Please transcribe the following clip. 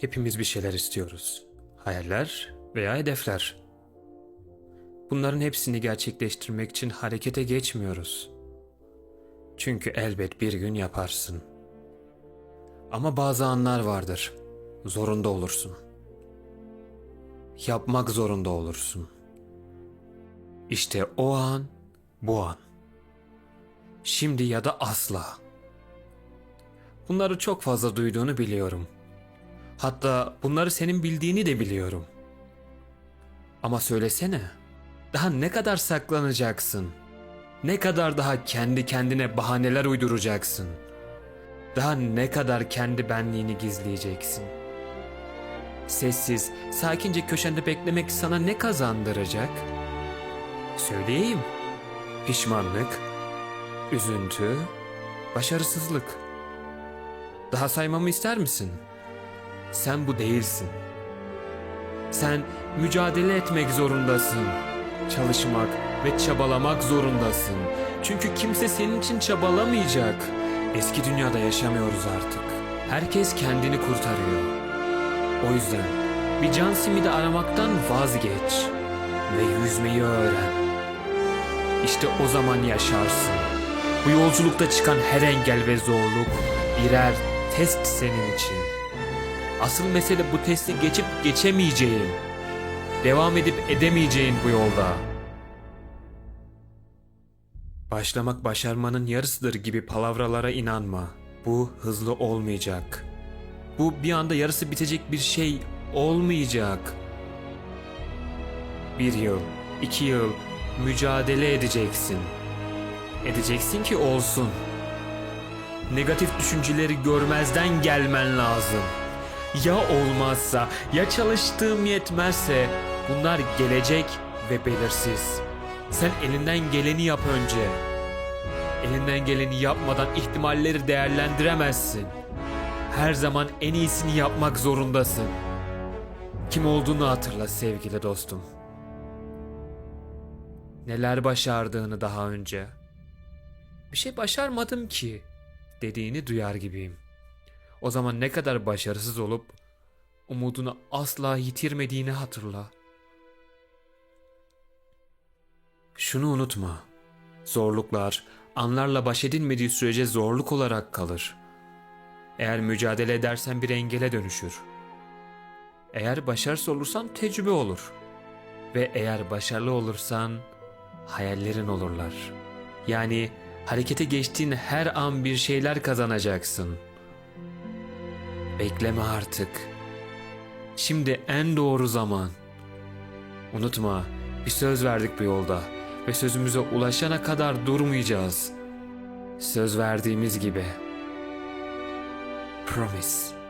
Hepimiz bir şeyler istiyoruz. Hayaller veya hedefler. Bunların hepsini gerçekleştirmek için harekete geçmiyoruz. Çünkü elbet bir gün yaparsın. Ama bazı anlar vardır. Zorunda olursun. Yapmak zorunda olursun. İşte o an, bu an. Şimdi ya da asla. Bunları çok fazla duyduğunu biliyorum. Hatta bunları senin bildiğini de biliyorum. Ama söylesene. Daha ne kadar saklanacaksın? Ne kadar daha kendi kendine bahaneler uyduracaksın? Daha ne kadar kendi benliğini gizleyeceksin? Sessiz, sakince köşende beklemek sana ne kazandıracak? Söyleyeyim. Pişmanlık, üzüntü, başarısızlık. Daha saymamı ister misin? Sen bu değilsin. Sen mücadele etmek zorundasın. Çalışmak ve çabalamak zorundasın. Çünkü kimse senin için çabalamayacak. Eski dünyada yaşamıyoruz artık. Herkes kendini kurtarıyor. O yüzden bir can simidi aramaktan vazgeç ve yüzmeyi öğren. İşte o zaman yaşarsın. Bu yolculukta çıkan her engel ve zorluk birer test senin için. Asıl mesele bu testi geçip geçemeyeceğin, devam edip edemeyeceğin bu yolda. Başlamak başarmanın yarısıdır gibi palavralara inanma. Bu hızlı olmayacak. Bu bir anda yarısı bitecek bir şey olmayacak. Bir yıl, iki yıl mücadele edeceksin. Edeceksin ki olsun. Negatif düşünceleri görmezden gelmen lazım. Ya olmazsa, ya çalıştığım yetmezse bunlar gelecek ve belirsiz. Sen elinden geleni yap önce. Elinden geleni yapmadan ihtimalleri değerlendiremezsin. Her zaman en iyisini yapmak zorundasın. Kim olduğunu hatırla sevgili dostum. Neler başardığını daha önce. Bir şey başarmadım ki dediğini duyar gibiyim. O zaman ne kadar başarısız olup umudunu asla yitirmediğini hatırla. Şunu unutma. Zorluklar anlarla baş edilmediği sürece zorluk olarak kalır. Eğer mücadele edersen bir engele dönüşür. Eğer başarısız olursan tecrübe olur. Ve eğer başarılı olursan hayallerin olurlar. Yani harekete geçtiğin her an bir şeyler kazanacaksın. Bekleme artık. Şimdi en doğru zaman. Unutma, bir söz verdik bu yolda ve sözümüze ulaşana kadar durmayacağız. Söz verdiğimiz gibi. Promise.